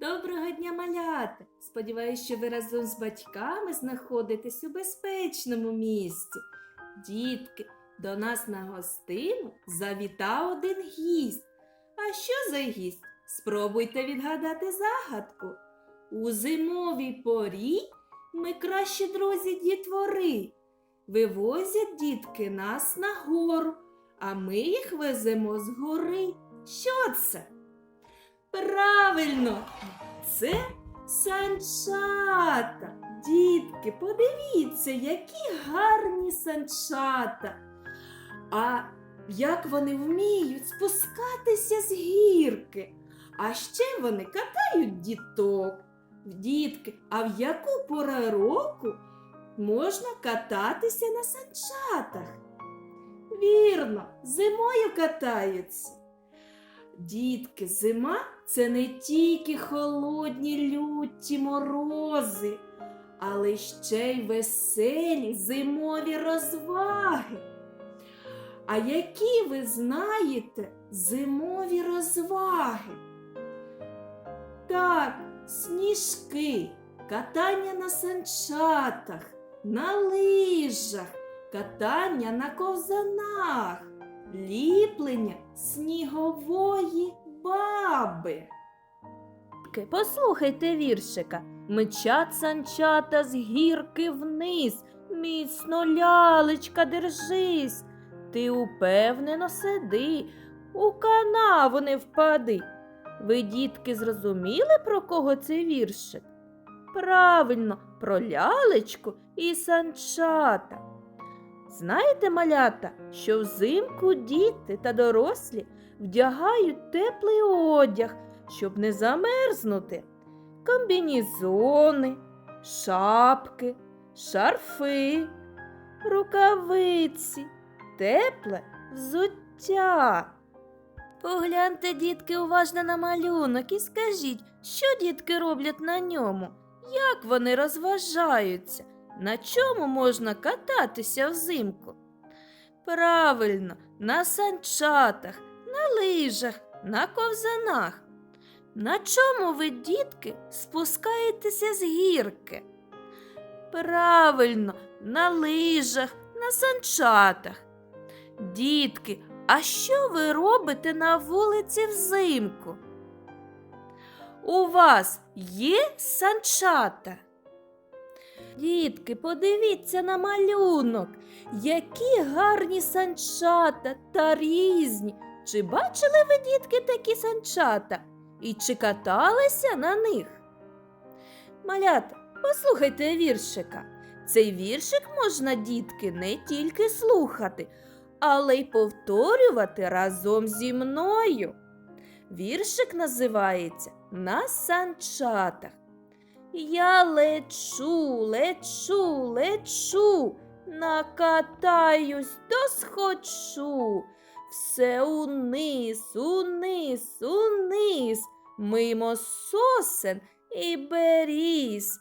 Доброго дня, малята! Сподіваюсь, що ви разом з батьками знаходитесь у безпечному місці. Дітки, до нас на гостину завітав один гість. А що за гість? Спробуйте відгадати загадку. У зимовій порі ми кращі друзі дітвори. Вивозять дітки нас на гору, а ми їх веземо з гори. Що це? Правильно, це санчата. Дітки, подивіться, які гарні санчата. А як вони вміють спускатися з гірки. А ще вони катають діток. Дітки, а в яку пору року можна кататися на санчатах? Вірно, зимою катаються. Дітки, зима це не тільки холодні люті морози, але ще й веселі зимові розваги. А які ви знаєте зимові розваги? Так, сніжки, катання на санчатах, на лижах, катання на ковзанах ліплення снігової баби. Послухайте віршика. Мчать санчата з гірки вниз, міцно лялечка держись. Ти упевнено сиди, у канаву не впади. Ви, дітки, зрозуміли, про кого це віршик? Правильно, про лялечку і санчата. Знаєте, малята, що взимку діти та дорослі вдягають теплий одяг, щоб не замерзнути. Комбінізони, шапки, шарфи, рукавиці, тепле взуття. Погляньте, дітки, уважно на малюнок і скажіть, що дітки роблять на ньому, як вони розважаються. На чому можна кататися взимку? Правильно, на санчатах, на лижах, на ковзанах. На чому ви, дітки, спускаєтеся з гірки? Правильно, на лижах, на санчатах. Дітки, а що ви робите на вулиці взимку? У вас є санчата? Дітки, подивіться на малюнок, які гарні санчата та різні. Чи бачили ви, дітки, такі санчата? І чи каталися на них? Малята, послухайте віршика. Цей віршик можна, дітки, не тільки слухати, але й повторювати разом зі мною. Віршик називається На санчатах. Я лечу, лечу, лечу, накатаюсь, досхочу. Все униз, униз, униз, мимо сосен і беріз.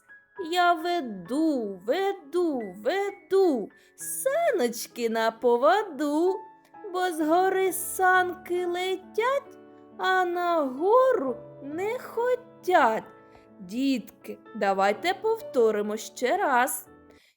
Я веду, веду, веду, саночки на поводу, бо з гори санки летять, а на гору не хотять. Дітки, давайте повторимо ще раз.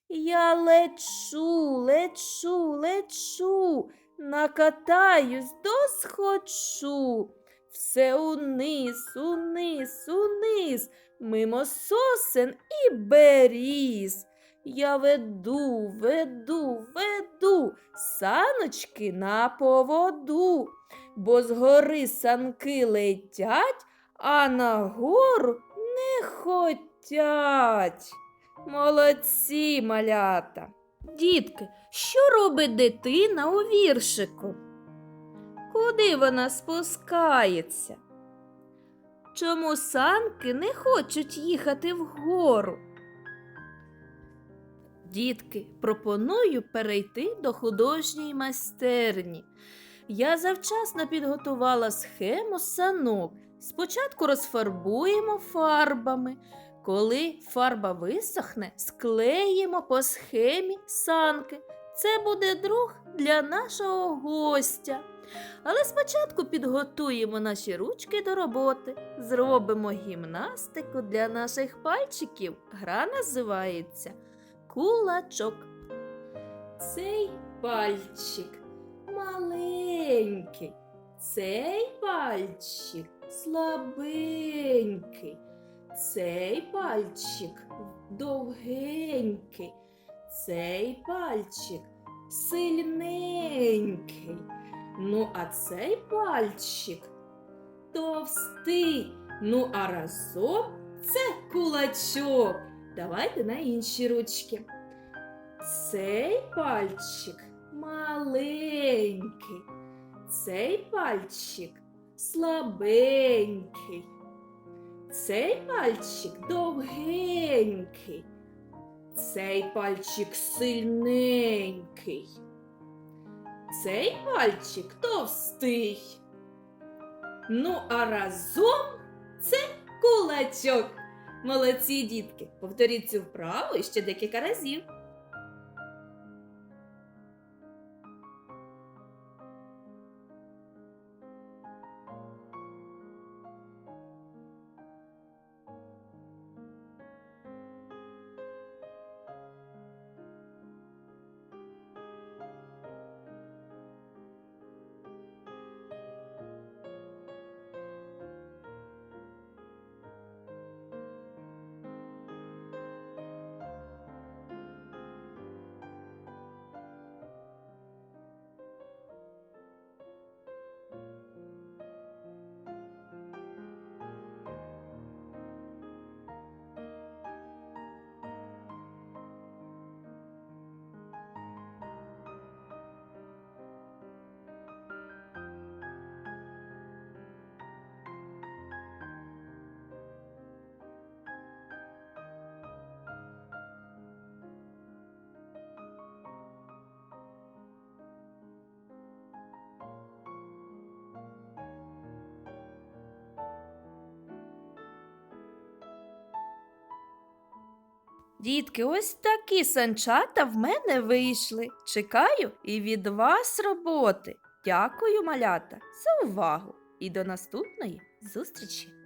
Я лечу, лечу, лечу, накатаюсь, досхочу. Все униз, униз, униз, мимо сосен і беріз. Я веду, веду, веду саночки на поводу, бо з гори санки летять, а на гору не хотять. Молодці, малята. Дітки, що робить дитина у віршику? Куди вона спускається? Чому санки не хочуть їхати вгору? Дітки, пропоную перейти до художньої майстерні. Я завчасно підготувала схему санок. Спочатку розфарбуємо фарбами. Коли фарба висохне, склеїмо по схемі санки. Це буде друг для нашого гостя. Але спочатку підготуємо наші ручки до роботи, зробимо гімнастику для наших пальчиків. Гра називається Кулачок. Цей пальчик маленький, цей пальчик слабенький, цей пальчик довгенький, цей пальчик сильненький. Ну, а цей пальчик товстий. Ну, а разом це кулачок. Давайте на інші ручки. Цей пальчик маленький, цей пальчик слабенький, цей пальчик довгенький, цей пальчик сильненький, цей пальчик товстий. Ну, а разом це кулачок. Молодці, дітки! Повторіть цю вправу ще декілька разів. Дітки, ось такі санчата в мене вийшли. Чекаю і від вас роботи. Дякую, малята, за увагу і до наступної зустрічі!